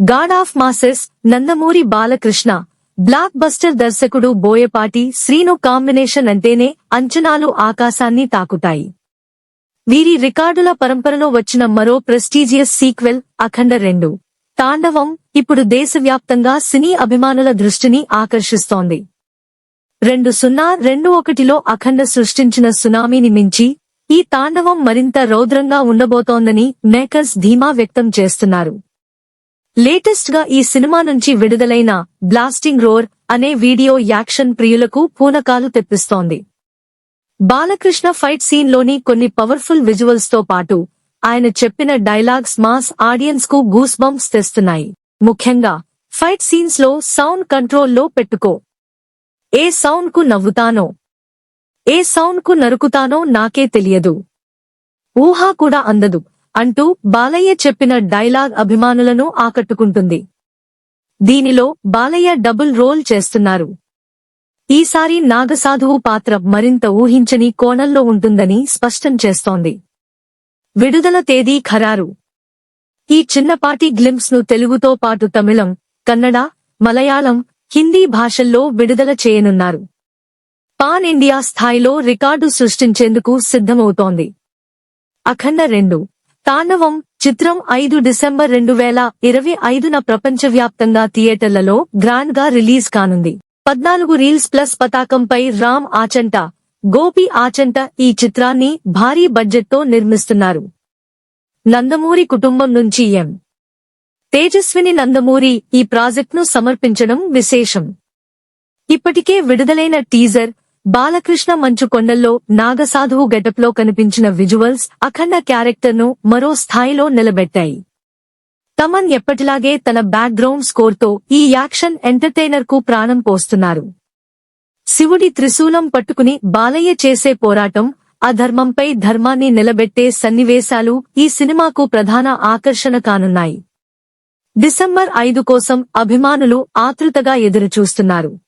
God of masses Nandamuri Balakrishna. Blockbuster దర్శకుడు Boyapati Srinu combination అంటేనే అంచనాలు ఆకాశాన్ని తాకుతాయి. వీరి రికార్డుల పరంపరలో వచ్చిన మరో ప్రెస్టీజియస్ సీక్వెల్ అఖండ రెండు. తాండవం ఇప్పుడు దేశవ్యాప్తంగా సినీ అభిమానుల దృష్టిని ఆకర్షిస్తోంది. రెండు సున్నా రెండు ఒకటిలో అఖండ సృష్టించిన సునామీని మించి ఈ తాండవం మరింత రౌద్రంగా ఉండబోతోందని మేకర్స్ ధీమా వ్యక్తం చేస్తున్నారు. లేటెస్ట్గా ఈ సినిమా నుంచి విడుదలైన బ్లాస్టింగ్ రోర్ అనే వీడియో యాక్షన్ ప్రియులకు పూనకాలు తెప్పిస్తోంది. బాలకృష్ణ ఫైట్ సీన్లోని కొన్ని పవర్ఫుల్ విజువల్స్తో పాటు ఆయన చెప్పిన డైలాగ్స్ మాస్ ఆడియన్స్కు గూస్ బంప్స్ తెస్తున్నాయి. ముఖ్యంగా ఫైట్ సీన్స్లో సౌండ్ కంట్రోల్లో పెట్టుకో. ఏ సౌండ్కు నవ్వుతానో. ఏ సౌండ్కు నరుకుతానో నాకే తెలియదు. ఊహా కూడా అందదు. అంటూ బాలయ్య చెప్పిన డైలాగ్ అభిమానులను ఆకట్టుకుంటుంది. దీనిలో బాలయ్య డబుల్ రోల్ చేస్తున్నారు. ఈసారి నాగసాధువు పాత్ర మరింత ఊహించని కోణంలో ఉంటుందని స్పష్టం చేస్తోంది. విడుదల తేదీ ఖరారు. ఈ చిన్నపాటి గ్లింప్స్ను తెలుగుతో పాటు తమిళం కన్నడ మలయాళం హిందీ భాషల్లో విడుదల చేయనున్నారు. పాన్ ఇండియా స్థాయిలో రికార్డు సృష్టించేందుకు సిద్ధమవుతోంది. అఖండ రెండు. తాండవం చిత్రం ఐదు డిసెంబర్ రెండు వేల ఇరవై ఐదున ప్రపంచవ్యాప్తంగా థియేటర్లలో గ్రాండ్గా రిలీజ్ కానుంది. పద్నాలుగు రీల్స్ ప్లస్ పతాకంపై రామ్ ఆచంట గోపి ఆచంట ఈ చిత్రాన్ని భారీ బడ్జెట్తో నిర్మిస్తున్నారు. నందమూరి కుటుంబం నుంచి ఎం. తేజస్విని నందమూరి ఈ ప్రాజెక్ట్ను సమర్పించడం విశేషం. ఇప్పటికే విడుదలైన టీజర్ బాలకృష్ణ మంచు కొండల్లో నాగసాధువు గెటప్లో కనిపించిన విజువల్స్ అఖండ క్యారెక్టర్ను మరో స్థాయిలో నిలబెట్టాయి. తమన్ ఎప్పటిలాగే తన బ్యాక్గ్రౌండ్ స్కోర్తో ఈ యాక్షన్ ఎంటర్టైనర్కు ప్రాణం పోస్తున్నారు. శివుడి త్రిశూలం పట్టుకుని బాలయ్య చేసే పోరాటం అధర్మంపై ధర్మాన్ని నిలబెట్టే సన్నివేశాలు ఈ సినిమాకు ప్రధాన ఆకర్షణ కానున్నాయి. డిసెంబర్ ఐదు కోసం అభిమానులు ఆతృతగా ఎదురుచూస్తున్నారు.